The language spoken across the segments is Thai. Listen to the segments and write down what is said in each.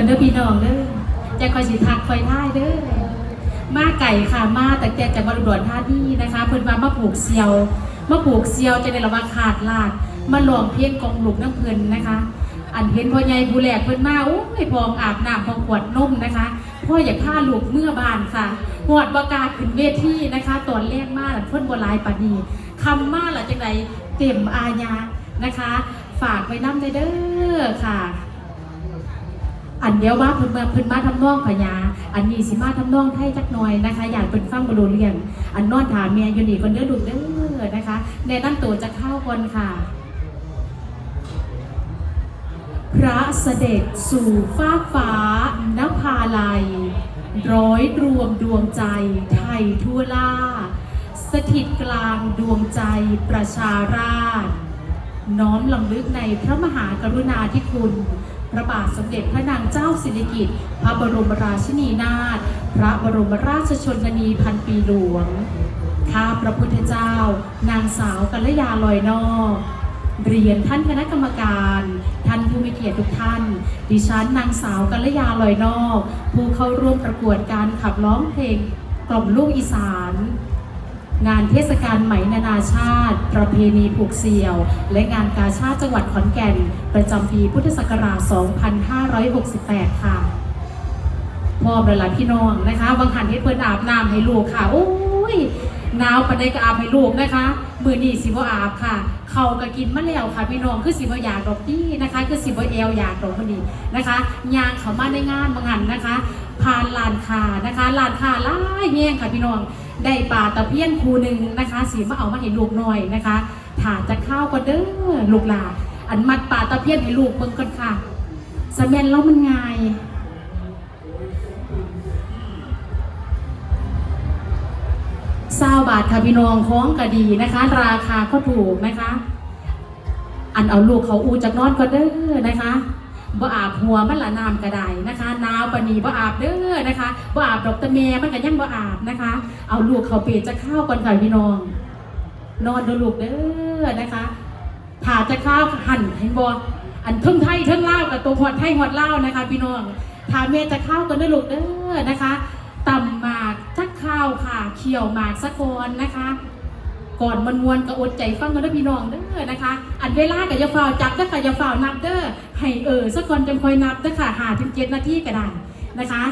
ันเด้อพี่น้องเด้อจคอยสิทักคอยท่ายเด้อมาไก่ค่ะมาแต่แต่จะกบริบทท่านี่นะคะเพิ่นมามาปลูกเซียวมาปลูกเซียวจะในระว่าขาดลาดมาหลองเพี้ยนกองหลุกน้ำเพลินนะคะ อันเห็นพ่อใหญ่ผู้แหลกเพิ่นมาโอ้ยพองอาบน้ำพองขวดนุ่มนะคะพ่ออยากผ้าลุกเมื่อบานค่ะหวดบากาขึ้นเวทีนะคะตอนแรกมาหลังเพิ่นบลายปานีคำมาหลังจากไหนเต็มอาญานะคะ ฝากไว้น้ำเด้อค่ะ อันเดียวว่าเพิ่นมาเพิ่นมาทำนองพญาอันนี้สิมาทำนองไทยจักหน่อยนะคะ อยากเป็นฟังบรูเรียง อันนอนถามเมียอยู่นี่คนเด้อดุเด้อนะคะในตั้งตัวจะเข้าคนค่ะ พระเสด็จสู่ฟ้าฟ้านภาลัย ร้อยรวมดวงใจไทยทั่วล่า สถิตกลางดวงใจประชาราชน้อมลำลึกในพระมหากรุณาธิคุณ พระบาทสมเด็จพระนางเจ้าสิริกิติ์พระบรมราชินีนาถพระบรมราชชนนีพันปีหลวงข้าพระพุทธเจ้า นางสาวกัลยาลอยนอเรียนท่านคณะกรรมการ ท่านผู้มีเกียรติทุกท่าน ดิฉันนางสาวกัลยาลอยนอผู้เข้าร่วมประกวดการขับร้องเพลงกล่อมลูกอีสาน งานเทศกาลไหมนานาชาติ ประเพณีผูกเสี่ยว และงานกาชาติจังหวัดขอนแก่น ประจำปีพุทธศักราช 2568 ค่ะพ่อประหลาพี่น้องนะคะ บางหันเฮ็ดเปิดอาบน้ำให้ลูกค่ะ โอ้ยหนาวปานใดก็อาบให้ลูกนะคะ มือนี่สิบ่อาบค่ะ เขาก็กินมะหลวค่ะ พี่น้องคือสิบ่อยากดอกนี่นะคะ คือสิบ่เอวอยากดอกพอดีนะคะยางเขามาในงานบางหันนะคะ ผ่านลานคานะคะลานคาล่ายแง่งค่ะพี่น้อง ได้ปลาตะเพียนคูหนึ่งนะคะสีมาเอามาให้ลูกหน่อยนะคะถาจะเข้าก็เด้อลูกหลาอันมัดปลาตะเพียนให้ลูกเบิ่งก่อนค่ะสแมนแล้วมันง่ายซาบาทค่ะพี่น้องค้องก็ดีนะคะ ราคาก็ถูกนะคะ อันเอาลูกเขาอูจากนอนก็เด้อนะคะ บ่อาบหัวมันละน้ำกระไดนะคะนาวปนีบ่อาบเด้อนะคะบ่อาบดอกตะเมยมันก็ยังบ่อาบนะคะ เอาลูกเขาเปีรจะข้าวก่อนค่ะพี่น้อง นอนดูลูกเด้อนะคะถ่าจะข้าวหั่นเห็นบ่อันทึ่งไทยทึ่งเล่ากับตัวหอดไทยหอดเล่านะคะ พี่น้องถาเมยจะข้าวกันดูลูกเด้อนะคะต่ำหมากจักข้าวค่ะเคี่ยวหมากสักอนนะคะก่อนมันมวนก็อดใจฟังกันด้วยพี่น้องเด้อนะคะ อันเวลากับยาฟาวจับก็กัายาฟาวนับเด้อ ให้เออสักคนจะคอยนับด้ค่ะหาถึงเจ็ดนาทีก็ได้นะคะ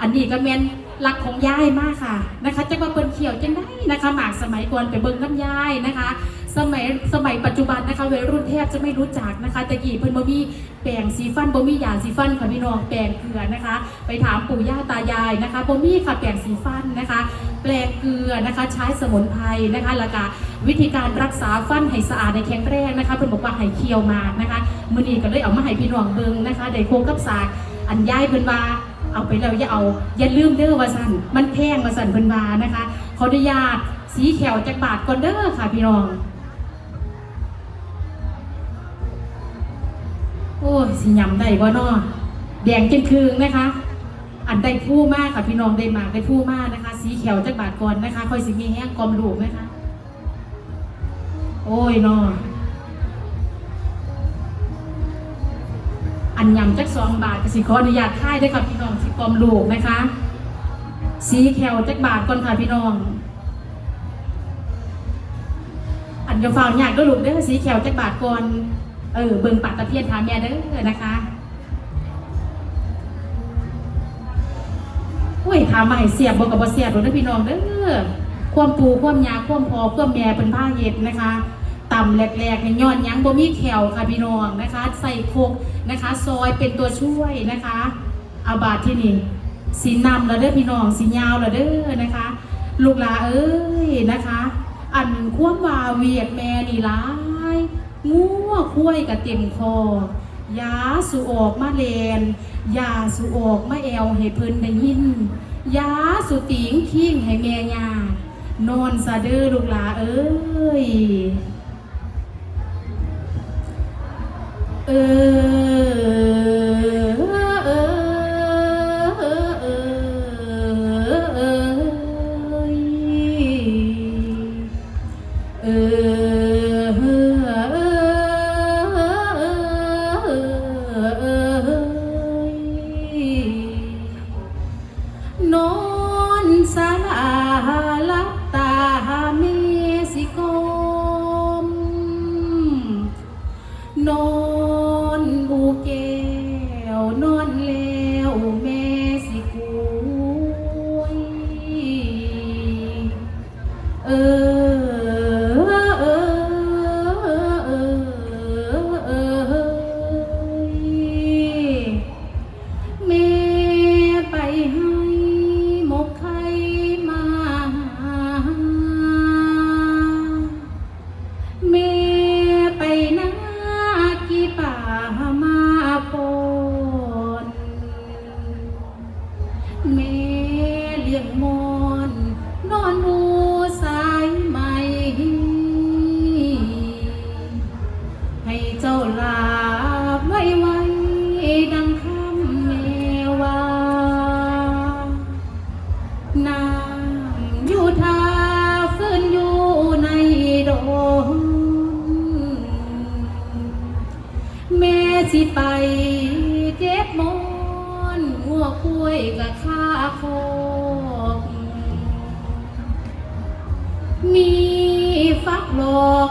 อันนี้ก็เมน หลักของย่ายมากค่ะนะคะจะมาเปิ้นเขียวจังได้นะคะ หมากสมัยก่อนไปเบิ้งน้ำย่ายนะคะ สมัยสมัยปัจจุบันนะคะวัยรุ่นแทบจะไม่รู้จักนะคะตะกี่เพิ่นบ่มีแปรงสีฟันบ่มียาสีฟันค่ะพี่น้องแปรงเกลือนะคะ ไปถามปู่ย่าตายายนะคะบ่มีค่ะแปรงสีฟันนะคะ แปรงเกลือนะคะใช้สมุนไพรนะคะแล้วก็วิธีการรักษาฟันให้สะอาดในแข็งแรงนะคะเพิ่นบอกว่าให้เคียวมากนะคะมื้อนี้ก็เลยเอามาให้พี่น้องเบิ่งนะคะได้โคกับสากอันย่ายเพิ่นว่า เอาไปแล้วอย่าเอาอย่าลืมเด้อว่าสันมันแพงว่าสันเพิ่นว่านะคะขออนุญาตสีแขวจากบาทก่อนเด้อค่ะพี่น้องโอ้สียำได้บ่นอแดงจนคืงนะคะ อันได้ผู้มากค่ะพี่น้องได้มากได้ผู้มากนะคะ สีเขียวจากบาทก่อนนะคะค่อยสีมีแห้งกลมหลูไหมคะ โอ้ยน้อ นยำจักสองบาทกสิขออนุญาตค่ายได้ค่ะพี่น้องสิกอมลูกนะคะสีแควจักบาทก่อนค่ะพี่น้อง อันยาฟาวอยากก็ลูกได้สีแควจักบาทก่อนเออเบิงปัดตะเพียนทามแม่เด้อนะคะอุ้ยถามาให้เสียบบอกกับบ่เสียบหรือพี่น้องเด้อความปูความยาความพอความแม่เป็นผ้าเย็ดนะคะ ต่ำแหลกๆอย่งย้อนยังบ่มีแถวค่ะพี่น้องนะคะ ใส่โคกนะคะ ซอยเป็นตัวช่วยนะคะอาบาดที่นี่สีนำเราเด้อพี่น้องสียาวเราเด้อนะคะ ลูกหลาเอ้ยนะคะ อันควบวาเวียดแม่นี่ร้ายงัวคุ้ยกับเต็มคอยาสุออกมาเลนยาสุออกมาแอวให้เพิ่นได้ยินยาสุติงทิ้งให้แม่ยานอนซะเด้อลูกหลาเอ้ย เออเออนอนสาลาลับตา สิไปเจ็บมอนงัวคุยกะข้าคอกมีฟักหลอก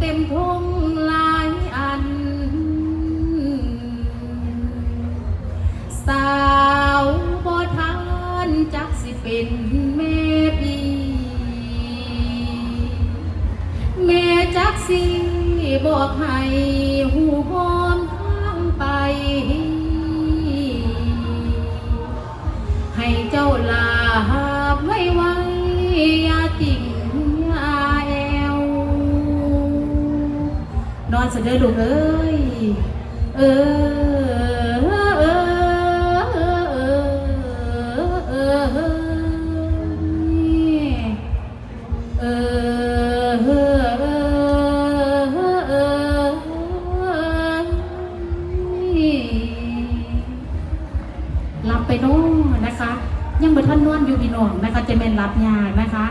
เต็มท้อ กิ่งอาเอวนอนสะเด้อลูกเอ้ย เออเออรับเปน้องนะคะ ยังบ่ท่านนอนอยู่พี่น้องนะคะ จะแม่นรับยานะคะ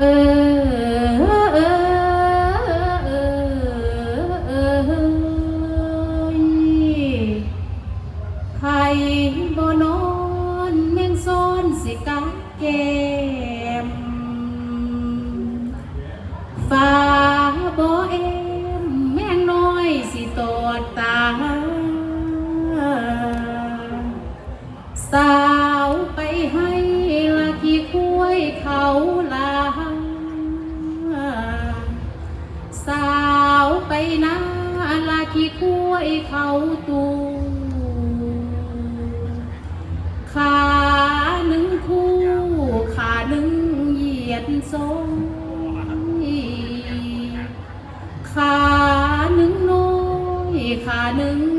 เออเออเออเออใครบ่นอนแม่งซ้อนสิกัดแกมฟ้าบ่เอ็มแม่งน้อยสิตอดตาสาวไปให้ละกี่คุ้ยเขา นาละกี่คุยเขาตูขาหนึ่งคู่ ขาหนึ่งเหยียดทรงขาหนึ่งน้อยขาหนึ่ง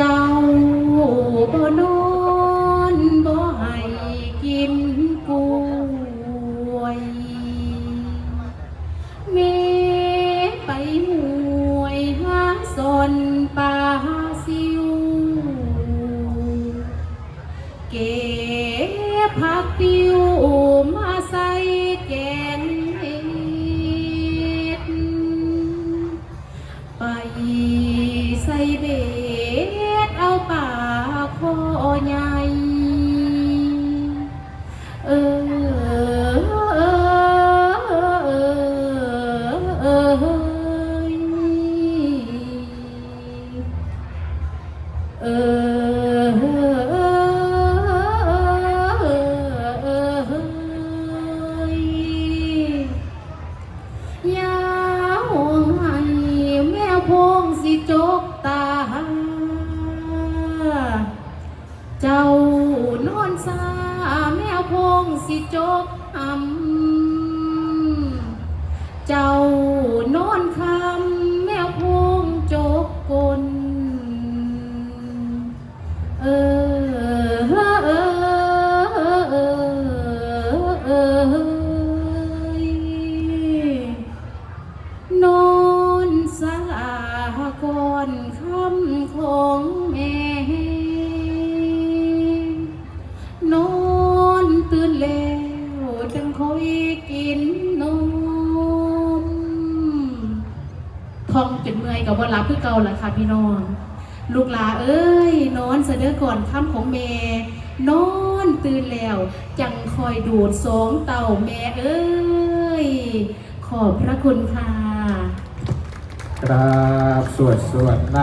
เจ้าบ่นอนบ่ให้กินกล้วย เมไปหวยหาสนปลาซิว เก็บผักติวมา สิจกตา เจ้านอนซาแมวพงสิจกอำ เจ้านอนคำ จนเมื่อยกับว่ารับคือเก่าล่ะค่ะพี่น้อง ลูกหลาเอ้ย นอนเสด็จก่อนค่ำของแม่นอนตื่นแล้ว จังคอยดูดสองเต่าแม่เอ้ย ขอบพระคุณค่ะ ครับสวดสวด